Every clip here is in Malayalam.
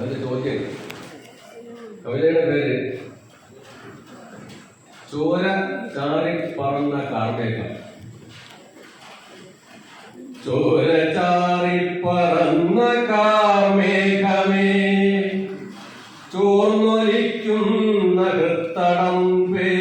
അതിന്റെ ചോദ്യം. കവിതയുടെ പേര് ചോര ചാറി പറന്ന കാർമേഘം. ചോര ചാറി പറന്ന കാർമേഘമേ ചോർന്നൊലിക്കുന്ന ഹൃത്തടം പേറിനി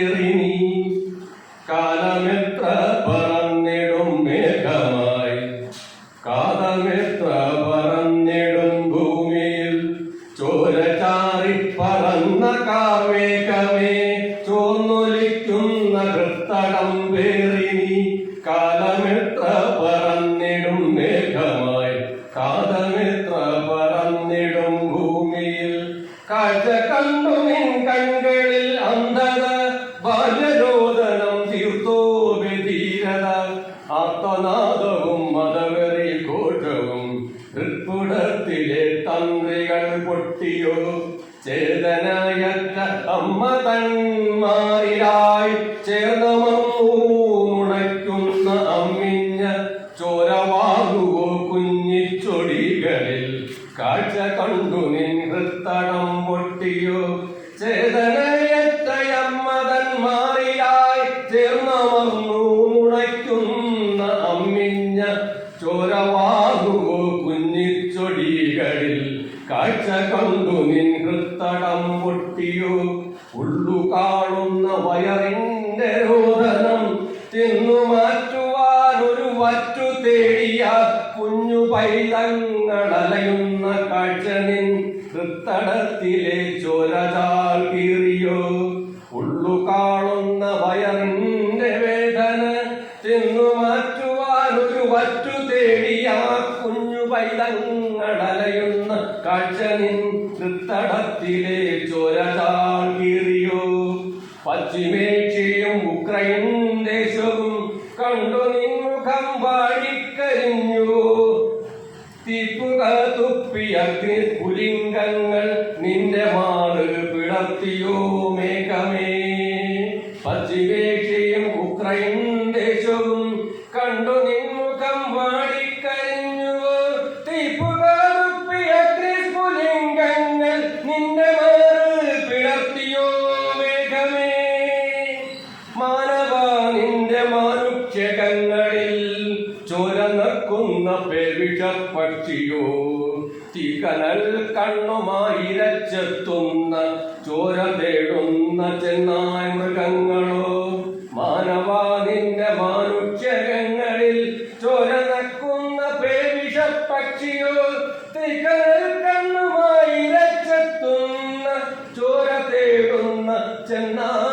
ചോർന്നൊലിക്കുന്ന ഹൃത്തടം പേറിനി കാലമെത്ര പറന്നിടും മേഘമായി കാലമെത്ര പറന്നിടും ഭൂമിയിൽ. കാഴ്ച കണ്ടു നിൻ കണ്ണുകളിൽ അന്ധത ബാല്യരോദനം തീർത്തോ വിധീരത ആത്മനാദവും മതവരി ഘോഷവും ഹൃത്പുടത്തിലെ തന്ത്രികൾ പൊട്ടിയോ ചേതനയറ്റ അമ്മ തന്മാരിലായി ചേർന്നമന്നു നുണയ്ക്കുന്ന അമ്മിഞ്ഞ ചോരവാകുവോ കുഞ്ഞിച്ചൊടികളിൽ? കാഴ്ച കണ്ടു നിൻ ഹൃത്തടം പൊട്ടിയോ? ചേതനയറ്റയമ്മതന്മാരിലായി ചേർന്നമർന്നു നുണയ്ക്കുന്ന അമ്മിഞ്ഞ ചോരവാകുവോ കുഞ്ഞിച്ചൊടികളിൽ? കാഴ്ച കണ്ടു നിൻ ഹൃത്തടം പൊട്ടിയോ? ഉള്ളു കാണുന്ന വയറിന്റെ രോദനം തിന്നു മാറ്റുവാൻ ഒരു വറ്റു തേടിയ കുഞ്ഞു പൈതങ്ങളലയുന്ന കാഴ്ചനിൻ കൃത്തടത്തിലെ ചോരചാൽ കീറിയോ? ഉള്ളു കാണുന്ന വയറിന്റെ വേദന തിന്നു മാറ്റുവാൻ ഒരു വറ്റു തേടിയ കുഞ്ഞു പൈതങ്ങളലയുന്ന കാഴ്ചനിൻ കൃത്തടത്തിലെ ചോരചാൽ പശ്ചിമേഷ്യയും ഉക്രൈൻ ദേശവും കണ്ടു നിൻമുഖം വാടിക്കരിഞ്ഞു. തിപ്പുക തുപ്പിയ പുലിംഗങ്ങൾ നിന്റെ മാറ് പിളർത്തിയോ? ചോര നക്കുന്ന പെരുഷ പക്ഷിയോ തികനൽ കണ്ണുമായിരച്ചെത്തുന്ന ചോര തേടുന്ന ചെന്നായ മൃഗങ്ങളോ? മാനവാ നിന്റെ മാനുഷ്യകങ്ങളിൽ ചോര നക്കുന്ന പേവിഷ പക്ഷിയോ തികനൽ കണ്ണുമായിരച്ചെത്തുന്ന ചോര തേടുന്ന ചെന്നായ